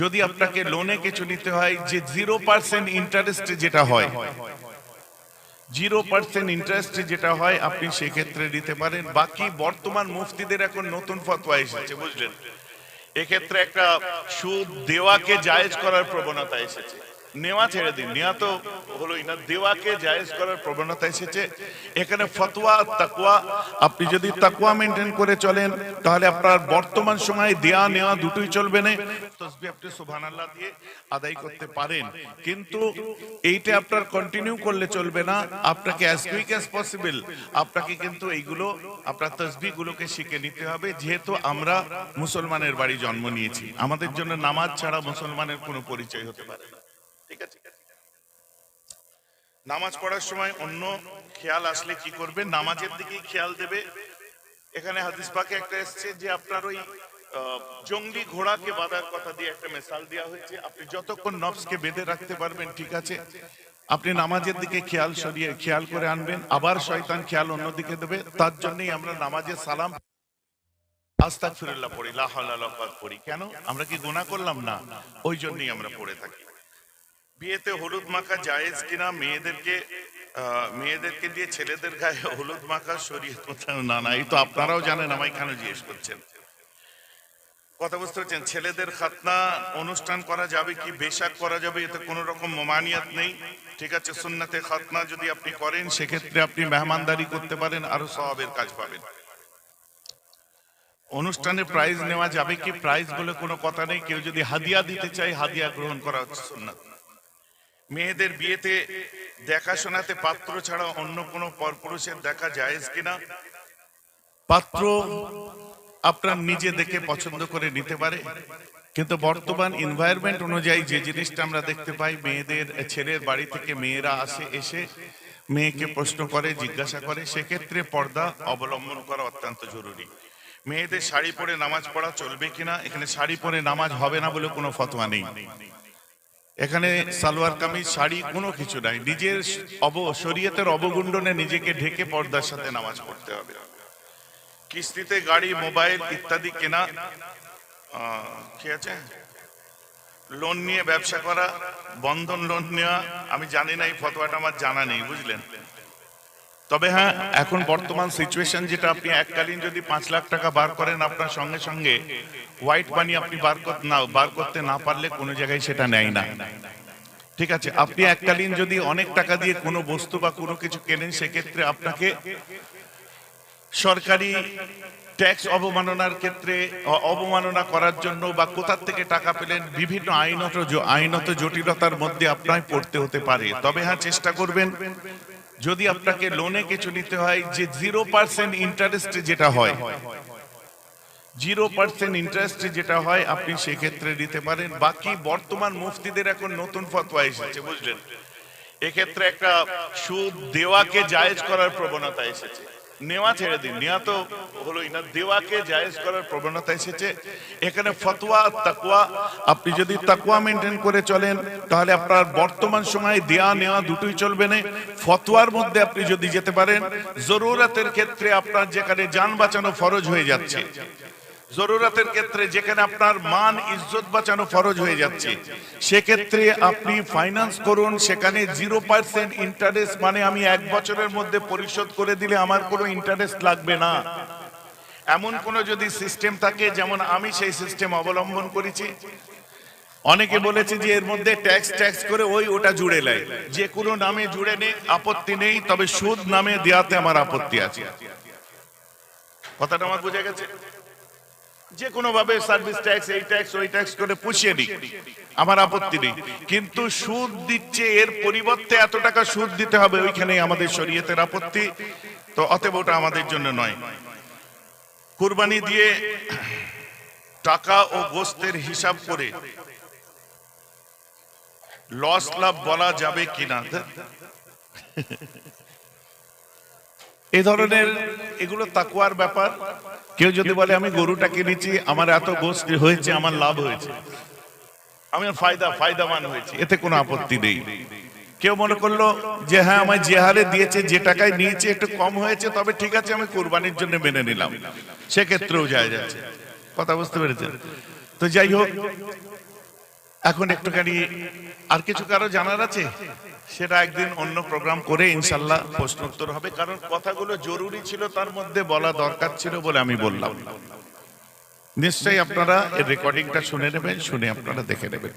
যদি আপনাকে লোনে কিছু নিতে হয় যে জিরো পার্সেন্ট ইন্টারেস্ট যেটা হয় জিরো পার্সেন্ট ইন্টারেস্ট যেটা হয় আপনি সেক্ষেত্রে নিতে পারেন। বাকি বর্তমান মুফতিদের এখন নতুন ফতোয়া এসেছে বুঝলেন? এক্ষেত্রে একটা সুদ দেওয়াকে জায়েজ করার প্রবণতা এসেছে। নেওয়া ছেড়ে দিন। নেওয়া তো হলোই না দেওয়াকে জায়েজ করার প্রবণতা এসেছে। এখানে ফতোয়া আর তাকওয়া। আপনি যদি তাকওয়া মেনটেন করে চলেন, তাহলে আপনার বর্তমান সময়ে দেয়া নেওয়া দুটোই চলবে না। তসবি আপনি সুবহানাল্লাহ দিয়ে আদায় করতে পারেন। কিন্তু এইটা আপনার কন্টিনিউ করলে চলবে না। আপনাকে অ্যাজ কুইক অ্যাজ পসিবল আপনাকে কিন্তু এইগুলো, আপনার তসবি গুলোকে শিখে নিতে হবে। যেহেতু আমরা মুসলমানের বাড়ি জন্ম নিয়েছি। আমাদের জন্য নামাজ ছাড়া মুসলমানের কোনো পরিচয় হতে পারে নামাজ পড়ার সময় অন্য খেয়াল আসলে কি করবে? নামাজের দিকেই খেয়াল দেবে। এখানে হাদিস পাকে একটা এসছে যে আপনার ওই জঙ্গলি ঘোড়াকে বাঁধার কথা দিয়ে একটা মেসাল দেওয়া হয়েছে। আপনি যতক্ষণ নফসকে বেঁধে রাখতে পারবেন, ঠিক আছে? আপনি নামাজের দিকে খেয়াল সরিয়ে, খেয়াল করে আনবেন। আবার শয়তান খেয়াল অন্যদিকে দেবে। তার জন্যই আমরা নামাজের সালাম। আস্তাগফিরুল্লাহ পড়ি লাহ পড়ি। কেন? আমরা কি গুনাহ করলাম না? ওই জন্যই আমরা পড়ে থাকি। বিয়েতে হলুদ মাখা জায়েজ কিনা মেয়েদেরকে মেয়েদেরকে দিয়ে ছেলেদের গায়ে হলুদ মাখা মোতাবেক না না, এই তো আপনারাও জানেন, আমায় কেন জিজ্ঞেস করছেন? কথা বুঝতে পারছেন? ছেলেদের খাতনা অনুষ্ঠান করা যাবে কি? বেশাক করা যাবে? এতে কোনো রকম মোমানিয়াত নেই। ঠিক আছে, সুন্নাতে খাতনা যদি আপনি করেন, সেক্ষেত্রে আপনি মেহমানদারি করতে পারেন, আরও সওয়াবের কাজ পাবেন। অনুষ্ঠানে প্রাইজ নেওয়া যাবে কি? প্রাইজ বলে কোনো কথা নেই। কেউ যদি হাদিয়া দিতে চায়, হাদিয়া গ্রহণ করা হচ্ছে সুন্নাত। মেয়েদের বিয়েতে দেখাশোনাতে পাত্র ছাড়া অন্য কোনো পরপুরুষের দেখা জায়েজ কিনা? পাত্র আপনার নিজে দেখে পছন্দ করে নিতে পারে। কিন্তু বর্তমান এনভায়রনমেন্ট অনুযায়ী যে জিনিসটা আমরা দেখতে পাই, মেয়েদের, ছেলের বাড়ি থেকে মেয়েরা আসে, এসে মেয়েকে প্রশ্ন করে, জিজ্ঞাসা করে, সেক্ষেত্রে পর্দা অবলম্বন করা অত্যন্ত জরুরি। মেয়েদের শাড়ি পরে নামাজ পড়া চলবে কিনা? এখানে শাড়ি পরে নামাজ হবে না বলে কোনো ফতোয়া নেই। এখানে সালোয়ার কামিজ, শাড়ি, কোনো কিছু নাই। নিজের অব, শরীয়তের অবগুণ্ডনে নিজেকে ঢেকে পর্দার সাথে নামাজ পড়তে হবে। কিস্তিতে গাড়ি, মোবাইল ইত্যাদি কেনা ঠিক আছে? লোন নিয়ে ব্যবসা করা, বন্ধন লোন নেওয়া, আমি জানি না, এই ফতোয়াটা আমার জানা নেই, বুঝলেন? তবে হ্যাঁ এখন বর্তমান সিচুয়েশন যেটা আপনি এককালীন যদি পাঁচ লাখ টাকা বার করেন আপনার সঙ্গে সঙ্গে হোয়াইট মানি আপনি বার করতে না, বার করতে না পারলে কোনো জায়গায় সেটা নেয় না। ঠিক আছে, আপনি এককালীন যদি অনেক টাকা দিয়ে কোনো বস্তু বা কোনো কিছু কেনেন, সেক্ষেত্রে আপনাকে সরকারি ট্যাক্স অবমাননার ক্ষেত্রে অবমাননা করার জন্য বা কোথার থেকে টাকা পেলেন, বিভিন্ন আইনত আইনত জটিলতার মধ্যে আপনার পড়তে হতে পারে। তবে হ্যাঁ চেষ্টা করবেন যদি আপনাকে লোনে কিছু নিতে হয়, যে জিরো পার্সেন্ট ইন্টারেস্টে যেটা হয় জিরো পার্সেন্ট ইন্টারেস্ট যেটা হয়, আপনি সেক্ষেত্রে নিতে পারেন। বাকি বর্তমান মুফতিদের এখন নতুন ফতোয়া এসেছে, বুঝলেন? এক্ষেত্রে একটা সুদ দেওয়াকে জায়েজ করার প্রবণতা এসেছে। নেওয়া ছেড়ে দিন। নেওয়া তো হলোই না। দেওয়াকে জায়েজ করার প্রবণতা এসেছে। এখানে ফতোয়া তাকুয়া আপনি যদি তাকুয়া মেনটেন করে চলেন, তাহলে আপনার বর্তমান সময়ে দেয়া নেওয়া দুটোই চলবে না। ফতোয়ার মধ্যে আপনি যদি যেতে পারেন, জরুরাতের ক্ষেত্রে আপনার যেখানে যান বাঁচানো ফরজ হয়ে যাচ্ছে। জরুরতের ক্ষেত্রে যেখানে আপনার মান, ইজ্জত বাঁচানো ফরজ হয়ে যাচ্ছে, সেক্ষেত্রে আপনি ফাইন্যান্স করুন, সেখানে জিরো পার্সেন্ট ইন্টারেস্ট মানে আমি এক বছরের মধ্যে পরিশোধ করে দিলে আমার কোনো ইন্টারেস্ট লাগবে না। এমন কোনো যদি সিস্টেম থাকে, যেমন আমি সেই সিস্টেম অবলম্বন করেছি। অনেকে বলেছে যে এর মধ্যে ট্যাক্স ট্যাক্স করে ওই ওটা জুড়ে নেয়। যে কোনো নামে জুড়ে নেই, আপত্তি নেই, তবে সুদ নামে দেওয়াতে আমার আপত্তি আছে। কথাটা আমার বোঝা গেছে? যে কোনো ভাবে সার্ভিস ট্যাক্স এই ট্যাক্স ওই ট্যাক্স করে পুষিয়ে দিক আমার আপত্তি নেই। কিন্তু সুদ দিচ্ছে, এর পরিবর্তে এত টাকা সুদ দিতে হবে, ওইখানেই আমাদের শরীয়তের আপত্তি। তো অতএব ওটা আমাদের জন্য নয়। কুরবানি দিয়ে টাকা ও গোস্তের হিসাব করে লস লাভ বলা যাবে কিনা? এই ধরনের এগুলো তাকুয়ার ব্যাপার। কেউ যদি বলে, আমি গরুটা কিনেছি, আমার এত গোষ্ঠ হয়েছে, আমার লাভ হয়েছে। আমি ফায়দা ফায়দামান হয়েছে, এতে কোনো আপত্তি নেই। কেউ মনে করল যে হ্যাঁ আমায় যে হারে দিয়েছে, যে টাকায় নিয়েছে, একটু কম হয়েছে, তবে ঠিক আছে, আমি কোরবানির জন্য মেনে নিলাম। সেক্ষেত্রেও যায় যাচ্ছে। কথা বুঝতে পেরেছেন? তো যাই হোক, এখন একটুখানি আর কিছু কারও জানার আছে? সেটা একদিন অন্য প্রোগ্রাম করে ইনশাল্লাহ প্রশ্ন উত্তর হবে। কারণ কথাগুলো জরুরি ছিল, তার মধ্যে বলা দরকার ছিল বলে আমি বললাম। নিশ্চয়ই আপনারা এর রেকর্ডিংটা শুনে নেবেন, শুনে আপনারা দেখে নেবেন।